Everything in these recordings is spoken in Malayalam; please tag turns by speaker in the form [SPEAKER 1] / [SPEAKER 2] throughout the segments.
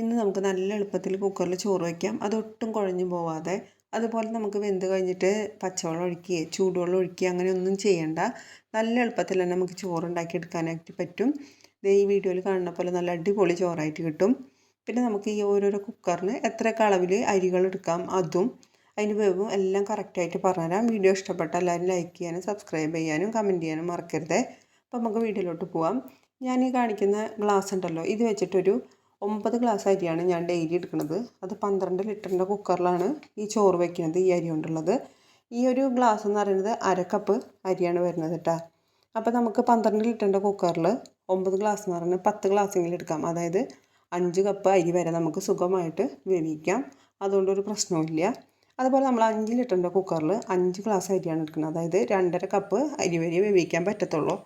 [SPEAKER 1] ഇന്ന് നമുക്ക് നല്ല എളുപ്പത്തിൽ കുക്കറിൽ ചോറ് വയ്ക്കാം അതൊട്ടും കുഴഞ്ഞു പോവാതെ. അതുപോലെ നമുക്ക് വെന്ത് കഴിഞ്ഞിട്ട് പച്ചവെള്ളം ഒഴിക്കുകയോ ചൂടുവെള്ളം ഒഴിക്കുകയോ അങ്ങനെ ഒന്നും ചെയ്യണ്ട. നല്ല എളുപ്പത്തിൽ തന്നെ നമുക്ക് ചോറ് ഉണ്ടാക്കിയെടുക്കാനായിട്ട് പറ്റും. ദേ ഈ വീഡിയോയിൽ കാണുന്ന പോലെ നല്ല അടിപൊളി ചോറായിട്ട് കിട്ടും. പിന്നെ നമുക്ക് ഈ ഓരോരോ കുക്കറിന് എത്രയൊക്കെ അളവിൽ അരികൾ എടുക്കാം അതും. അതിന് വേവും എല്ലാം കറക്റ്റായിട്ട് പറഞ്ഞുതരാം. വീഡിയോ ഇഷ്ടപ്പെട്ട എല്ലാവരും ലൈക്ക് ചെയ്യാനും സബ്സ്ക്രൈബ് ചെയ്യാനും കമന്റ് ചെയ്യാനും മറക്കരുത്. അപ്പോൾ നമുക്ക് വീഡിയോയിലോട്ട് പോവാം. ഞാൻ ഈ കാണിക്കുന്ന ഗ്ലാസ് ഉണ്ടല്ലോ ഇത് വെച്ചിട്ടൊരു ഒമ്പത് ഗ്ലാസ് അരിയാണ് ഞാൻ ഡെയിലി എടുക്കുന്നത്. അത് പന്ത്രണ്ട് ലിറ്ററിന്റെ കുക്കറിലാണ് ഈ ചോറ് വയ്ക്കുന്നത് ഈ അരി കൊണ്ടുള്ളത്. ഈ ഒരു ഗ്ലാസ് എന്ന് പറയുന്നത് അര കപ്പ് അരിയാണ് വരുന്നത് കേട്ടോ അപ്പോൾ നമുക്ക് പന്ത്രണ്ട് ലിറ്ററിന്റെ കുക്കറിൽ ഒമ്പത് ഗ്ലാസ് എന്ന് പറയുന്നത് പത്ത് ഗ്ലാസ്സെങ്കിലും എടുക്കാം. അതായത് അഞ്ച് കപ്പ് അരി വരെ നമുക്ക് സുഖമായിട്ട് വേവിക്കാം. അതുകൊണ്ടൊരു പ്രശ്നവുമില്ല അതുപോലെ നമ്മൾ അഞ്ച് ലിറ്ററിന്റെ കുക്കറിൽ അഞ്ച് ഗ്ലാസ് അരിയാണ് എടുക്കുന്നത്. അതായത് രണ്ടര കപ്പ് അരി വരെ വേവിക്കാൻ പറ്റത്തുള്ളൂ.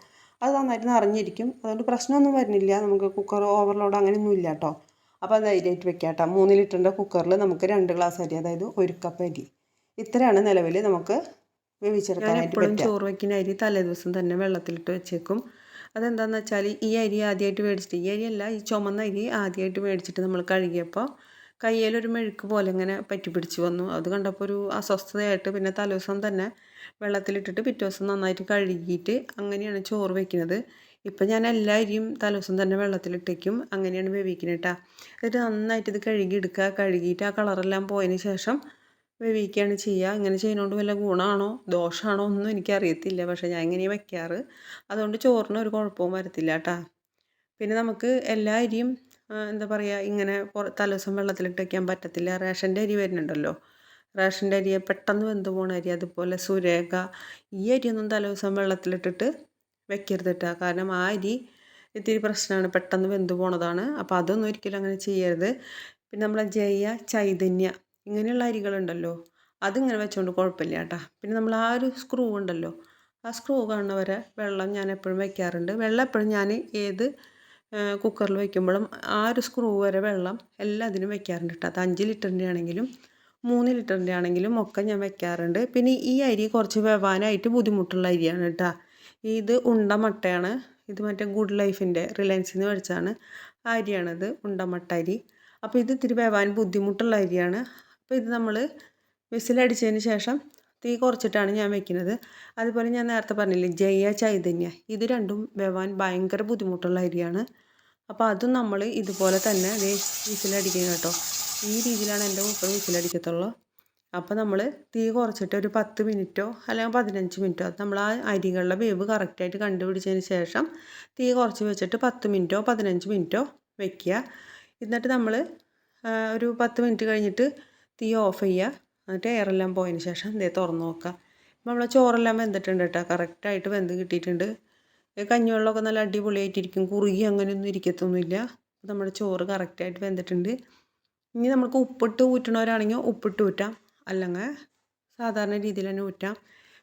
[SPEAKER 1] അത് നന്നായിട്ട് നിറഞ്ഞിരിക്കും അതുകൊണ്ട് പ്രശ്നമൊന്നും വരുന്നില്ല. നമുക്ക് കുക്കർ ഓവർലോഡ് അങ്ങനെയൊന്നും ഇല്ല കേട്ടോ അപ്പോൾ അത് ധൈര്യമായിട്ട് വെക്കാം കേട്ടോ മൂന്ന് ലിറ്ററിന്റെ കുക്കറിൽ നമുക്ക് രണ്ട് ഗ്ലാസ് അരി അതായത് ഒരു കപ്പ് അരി. ഇത്രയാണ് നിലവിൽ നമുക്ക് വേവിച്ചെടുക്കാനായിട്ട് പറ്റും ചോറ് വയ്ക്കുന്ന അരി തലേദിവസം തന്നെ വെള്ളത്തിലിട്ട് വെച്ചേക്കും. അതെന്താണെന്ന് വെച്ചാൽ ഈ അരി ആദ്യമായിട്ട് മേടിച്ചിട്ട് ഈ അരിയല്ല ഈ ചുമന്ന അരി ആദ്യമായിട്ട് മേടിച്ചിട്ട് നമ്മൾ കഴുകിയപ്പോൾ കയ്യിലൊരു മെഴുക്ക് പോലെ ഇങ്ങനെ പറ്റി പിടിച്ച് വന്നു. അത് കണ്ടപ്പോൾ ഒരു അസ്വസ്ഥതയായിട്ട് പിന്നെ തലേദിവസം തന്നെ വെള്ളത്തിലിട്ടിട്ട് പിറ്റേ ദിവസം നന്നായിട്ട് കഴുകിയിട്ട് അങ്ങനെയാണ് ചോറ് വയ്ക്കുന്നത് ഇപ്പം ഞാൻ എല്ലാ അരിയും തലേദിവസം തന്നെ വെള്ളത്തിലിട്ടേക്കും. അങ്ങനെയാണ് വേവിക്കുന്നത് കേട്ടോ. എന്നിട്ട് നന്നായിട്ട് ഇത് കഴുകിയെടുക്കുക. കഴുകിയിട്ട് ആ കളറെല്ലാം പോയതിന് ശേഷം വേവിക്കുകയാണ് ചെയ്യുക. ഇങ്ങനെ ചെയ്യുന്നതുകൊണ്ട് വല്ല ഗുണമാണോ? ദോഷമാണോ? ഒന്നും എനിക്കറിയത്തില്ല. പക്ഷേ ഞാൻ ഇങ്ങനെ വയ്ക്കാറ് അതുകൊണ്ട് ചോറിന് ഒരു കുഴപ്പവും വരത്തില്ല കേട്ടോ. പിന്നെ നമുക്ക് എല്ലാ അരിയും എന്താ പറയുക ഇങ്ങനെ തലേദിവസം വെള്ളത്തിലിട്ട് വയ്ക്കാൻ പറ്റത്തില്ല. റേഷന്റെ അരി വരുന്നുണ്ടല്ലോ. റേഷന്റെ അരിയെ പെട്ടെന്ന് വെന്ത് പോകുന്ന അരി അതുപോലെ സുരേഖ ഈ അരിയൊന്നും തലേദിവസം വെള്ളത്തിലിട്ടിട്ട് വെക്കരുത് കേട്ടോ കാരണം ആ അരി ഇത്തിരി പ്രശ്നമാണ്. പെട്ടെന്ന് വെന്ത് പോണതാണ്. അപ്പോൾ അതൊന്നും ഒരിക്കലും അങ്ങനെ ചെയ്യരുത്. പിന്നെ നമ്മളെ ജയ ചൈതന്യ ഇങ്ങനെയുള്ള അരികളുണ്ടല്ലോ അതിങ്ങനെ വെച്ചുകൊണ്ട് കുഴപ്പമില്ല കേട്ടോ പിന്നെ നമ്മൾ ആ ഒരു സ്ക്രൂ ഉണ്ടല്ലോ ആ സ്ക്രൂ കാണുന്നവരെ വെള്ളം ഞാൻ എപ്പോഴും വെക്കാറുണ്ട്. വെള്ളം എപ്പോഴും ഞാൻ ഏത് കുക്കറിൽ വയ്ക്കുമ്പോഴും ആ ഒരു സ്ക്രൂ വരെ വെള്ളം എല്ലാത്തിനും വെക്കാറുണ്ട് കേട്ടോ അത് അഞ്ച് ലിറ്ററിന്റെ ആണെങ്കിലും മൂന്ന് ലിറ്ററിന്റെ ആണെങ്കിലും ഒക്കെ ഞാൻ വെക്കാറുണ്ട്. പിന്നെ ഈ അരി കുറച്ച് വെവാനായിട്ട് ബുദ്ധിമുട്ടുള്ള അരിയാണ് കേട്ടോ ഇത് ഉണ്ട മട്ടയാണ്. ഇത് മറ്റേ ഗുഡ് ലൈഫിന്റെ റിലയൻസിൽ നിന്ന് മേടിച്ചാണ് അരിയാണിത് ഉണ്ടമട്ട അരി. അപ്പോൾ ഇത് ഇത്തിരി വേവാൻ ബുദ്ധിമുട്ടുള്ള അരിയാണ്. അപ്പോൾ ഇത് നമ്മൾ വിസിലടിച്ചതിന് ശേഷം തീ കുറച്ചിട്ടാണ് ഞാൻ വെക്കുന്നത്. അതുപോലെ ഞാൻ നേരത്തെ പറഞ്ഞില്ലേ ജയ ചൈതന്യ. ഇത് രണ്ടും വേവാൻ ഭയങ്കര ബുദ്ധിമുട്ടുള്ള അരിയാണ്. അപ്പോൾ അതും നമ്മൾ ഇതുപോലെ തന്നെ വിസിലടിക്കുന്നത് കേട്ടോ. ഈ രീതിയിലാണ് എന്റെ കുക്കർ വിസിലടിക്കത്തുള്ളൂ. അപ്പോൾ നമ്മൾ തീ കുറച്ചിട്ട് ഒരു പത്ത് മിനിറ്റോ അല്ലെങ്കിൽ പതിനഞ്ച് മിനിറ്റോ നമ്മൾ ആ അരികളുടെ വേവ് കറക്റ്റായിട്ട് കണ്ടുപിടിച്ചതിന് ശേഷം തീ കുറച്ച് വെച്ചിട്ട് പത്ത് മിനിറ്റോ പതിനഞ്ച് മിനിറ്റോ വെക്കുക. എന്നിട്ട് നമ്മൾ ഒരു പത്ത് മിനിറ്റ് കഴിഞ്ഞിട്ട് തീ ഓഫ് ചെയ്യുക. എന്നിട്ട് എയറെല്ലാം പോയതിന് ശേഷം ഇതേ തുറന്ന് നോക്കുക. നമ്മൾ ചോറെല്ലാം വെന്തിട്ടുണ്ട് കേട്ടോ. കറക്റ്റായിട്ട് വെന്ത് കിട്ടിയിട്ടുണ്ട്. കഞ്ഞിവെള്ളമൊക്കെ നല്ല അടിപൊളിയായിട്ടിരിക്കും. കുറുകി അങ്ങനെയൊന്നും ഇരിക്കത്തൊന്നുമില്ല. നമ്മുടെ ചോറ് കറക്റ്റായിട്ട് വെന്തിട്ടുണ്ട്. ഇനി നമുക്ക് ഉപ്പിട്ട് ഊറ്റണവരാണെങ്കിൽ ഉപ്പിട്ട് ഊറ്റാം. അല്ലെങ്കിൽ സാധാരണ രീതിയിൽ തന്നെ ഊറ്റാം.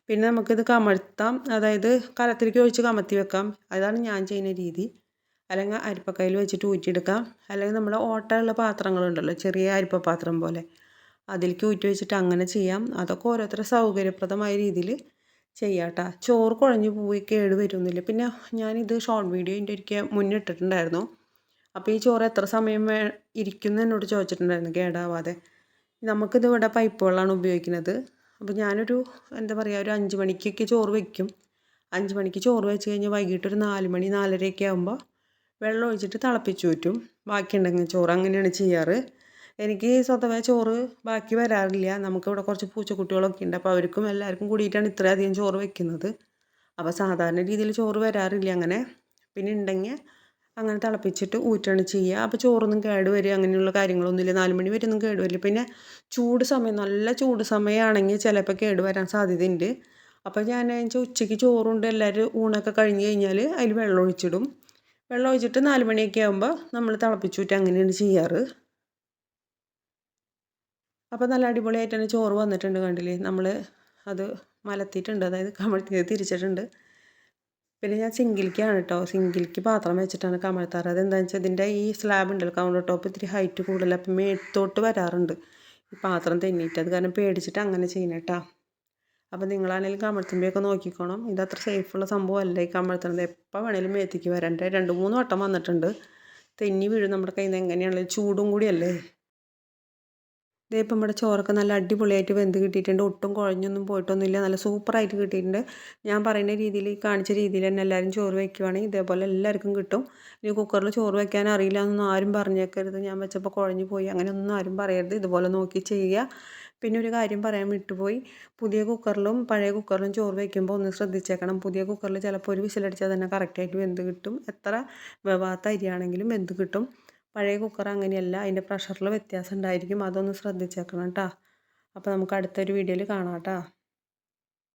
[SPEAKER 1] പിന്നെ നമുക്കിത് കമഴ്ത്താം. അതായത് കലത്തിലേക്ക് ഒഴിച്ച് കമത്തി വെക്കാം. അതാണ് ഞാൻ ചെയ്യുന്ന രീതി. അല്ലെങ്കിൽ അരിപ്പക്കയിൽ വെച്ചിട്ട് ഊറ്റിയെടുക്കാം. അല്ലെങ്കിൽ നമ്മൾ ഓട്ടയുള്ള പാത്രങ്ങളുണ്ടല്ലോ ചെറിയ അരിപ്പ പാത്രം പോലെ. അതിലേക്ക് ഊറ്റി വെച്ചിട്ട് അങ്ങനെ ചെയ്യാം. അതൊക്കെ ഓരോരുത്തരുടെ സൗകര്യപ്രദമായ രീതിയിൽ ചെയ്യാം കേട്ടോ ചോറ് കുഴഞ്ഞു പോയി കേട് വരുന്നില്ല. പിന്നെ ഞാനിത് ഷോർട്ട് വീഡിയോ എന്റെ ഒരിക്കൽ മുന്നിട്ടിട്ടുണ്ടായിരുന്നു. അപ്പോൾ ഈ ചോറ് എത്ര സമയം വേ ഇരിക്കുന്നു എന്നോട് ചോദിച്ചിട്ടുണ്ടായിരുന്നു കേടാവാതെ. നമുക്കിത് ഇവിടെ പൈപ്പ് വെള്ളമാണ് ഉപയോഗിക്കുന്നത്. അപ്പോൾ ഞാനൊരു എന്താ പറയുക ഒരു അഞ്ച് മണിക്കൊക്കെ ചോറ് വയ്ക്കും അഞ്ച് മണിക്ക് ചോറ് വെച്ച് കഴിഞ്ഞാൽ വൈകിട്ട് ഒരു നാല് മണി നാലരയൊക്കെ ആകുമ്പോൾ വെള്ളം ഒഴിച്ചിട്ട് തിളപ്പിച്ച് ഊറ്റും. ബാക്കിയുണ്ടെങ്കിൽ ചോറ് അങ്ങനെയാണ് ചെയ്യാറ്. എനിക്ക് സ്വന്തമായ ചോറ് ബാക്കി വരാറില്ല. നമുക്കിവിടെ കുറച്ച് പൂച്ചക്കുട്ടികളൊക്കെ ഉണ്ട്. അപ്പോൾ അവർക്കും എല്ലാവർക്കും കൂടിയിട്ടാണ് ഇത്രയധികം ചോറ് വെക്കുന്നത്. അപ്പോൾ സാധാരണ രീതിയിൽ ചോറ് വരാറില്ല അങ്ങനെ. പിന്നെ ഉണ്ടെങ്കിൽ അങ്ങനെ തിളപ്പിച്ചിട്ട് ഊറ്റാണ് ചെയ്യുക. അപ്പോൾ ചോറൊന്നും കേട് വരിക അങ്ങനെയുള്ള കാര്യങ്ങളൊന്നുമില്ല. നാല് മണി വരെ ഒന്നും കേട് വരില്ല പിന്നെ ചൂട് സമയം നല്ല ചൂട് സമയമാണെങ്കിൽ ചിലപ്പോൾ കേട് വരാൻ സാധ്യതയുണ്ട്. അപ്പോൾ ഞാൻ വെച്ചാൽ ഉച്ചയ്ക്ക് ചോറുണ്ട് എല്ലാവരും ഊണൊക്കെ കഴിഞ്ഞ് കഴിഞ്ഞാൽ അതിൽ വെള്ളം ഒഴിച്ചിടും. വെള്ളം ഒഴിച്ചിട്ട് നാല് മണിയൊക്കെ ആകുമ്പോൾ നമ്മൾ തിളപ്പിച്ചൂറ്റ് അങ്ങനെയാണ് ചെയ്യാറ്. അപ്പോൾ നല്ല അടിപൊളിയായിട്ട് തന്നെ ചോറ് വന്നിട്ടുണ്ട് കണ്ടില്ലേ? നമ്മൾ അത് മലത്തിയിട്ടുണ്ട്. അതായത് കമഴ്ത്തി തിരിച്ചിട്ടുണ്ട്. പിന്നെ ഞാൻ സിങ്കിലേക്കാണ് കേട്ടോ സിങ്കിലേക്ക് പാത്രം വെച്ചിട്ടാണ് കമഴ്ത്താറ്. അതെന്താണെന്ന് വെച്ചാൽ ഇതിന്റെ ഈ സ്ലാബ് ഉണ്ടല്ലോ കൗണ്ടർ ടോപ്പ് ഇത്തിരി ഹൈറ്റ് കൂടുതൽ അപ്പം മേത്തോട്ട് വരാറുണ്ട് ഈ പാത്രം തെന്നിയിട്ട് അത് കാരണം പേടിച്ചിട്ട് അങ്ങനെ ചെയ്യണം കേട്ടോ അപ്പം നിങ്ങളാണെങ്കിലും കമഴ്ത്തുമ്പോഴൊക്കെ നോക്കിക്കോണം. ഇത് അത്ര സേഫുള്ള സംഭവമല്ല ഈ കമഴ്ത്തുന്നത് എപ്പോൾ വേണേലും മേത്തേക്ക് വരണ്ടേ രണ്ട് മൂന്ന് വട്ടം വന്നിട്ടുണ്ട്. തെന്നി വീഴും നമ്മുടെ കയ്യിൽ നിന്ന് എങ്ങനെയാണല്ലോ ചൂടും കൂടിയല്ലേ? ഇതേ ഇപ്പം നമ്മുടെ ചോറൊക്കെ നല്ല അടിപൊളിയായിട്ട് വെന്ത് കിട്ടിയിട്ടുണ്ട്. ഒട്ടും കുഴഞ്ഞൊന്നും പോയിട്ടൊന്നുമില്ല. നല്ല സൂപ്പറായിട്ട് കിട്ടിയിട്ടുണ്ട്. ഞാൻ പറയുന്ന രീതിയിൽ കാണിച്ച രീതിയിൽ തന്നെ എല്ലാവരും ചോറ് വയ്ക്കുവാണെങ്കിൽ ഇതേപോലെ എല്ലാവർക്കും കിട്ടും. ഇനി കുക്കറിൽ ചോറ് വയ്ക്കാൻ അറിയില്ല എന്നൊന്നും ആരും പറഞ്ഞേക്കരുത്. ഞാൻ വെച്ചപ്പോൾ കുഴഞ്ഞു പോയി. അങ്ങനെയൊന്നും ആരും പറയരുത്. ഇതുപോലെ നോക്കി ചെയ്യുക. പിന്നെ ഒരു കാര്യം പറയാൻ വിട്ടുപോയി. പുതിയ കുക്കറിലും പഴയ കുക്കറിലും ചോറ് വയ്ക്കുമ്പോൾ ഒന്ന് ശ്രദ്ധിച്ചേക്കണം. പുതിയ കുക്കറിൽ ചിലപ്പോൾ ഒരു വിസിലടിച്ചാൽ തന്നെ കറക്റ്റായിട്ട് വെന്ത് കിട്ടും. എത്ര വേവാത്ത അരിയാണെങ്കിലും വെന്ത് കിട്ടും. പഴയ കുക്കർ അങ്ങനെയല്ല അതിന്റെ പ്രഷറിൽ വ്യത്യാസം ഉണ്ടായിരിക്കും. അതൊന്ന് ശ്രദ്ധിച്ചേക്കണം കേട്ടോ അപ്പോൾ നമുക്ക് അടുത്തൊരു വീഡിയോയിൽ കാണാം കേട്ടോ